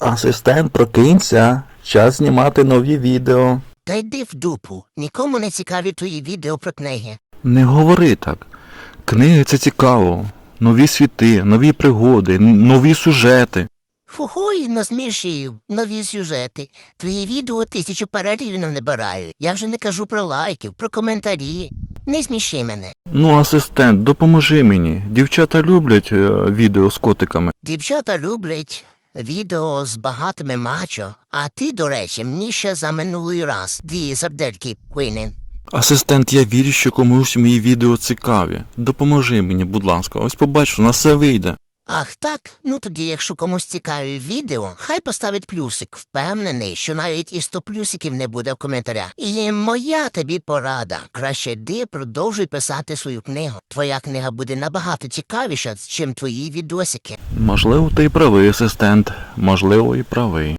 Асистент, прокинься. Час знімати нові відео. Та йди в дупу. Нікому не цікаві твої відео про книги. Не говори так. Книги це цікаво. Нові світи, нові пригоди, н- нові сюжети. Фугой насмішив, нові сюжети. Твої відео тисячу переглядів не набирають. Я вже не кажу про лайків, про коментарі. Не сміши мене. Ну, асистент, допоможи мені. Дівчата люблять е, відео з котиками. Дівчата люблять відео з багатими мачо, а ти, до речі, мені ще за минулий раз дві сердельки винен. Асистент, я вірю, що комусь мої відео цікаві. Допоможи мені, будь ласка, ось побачу, у нас все вийде. Ах так? Ну тоді, якщо комусь цікаві відео, хай поставить плюсик. Впевнений, що навіть і 100 плюсиків не буде в коментарях. І моя тобі порада. Краще йди, продовжуй писати свою книгу. Твоя книга буде набагато цікавіша, чим твої відосики. Можливо, ти правий асистент, можливо, і правий.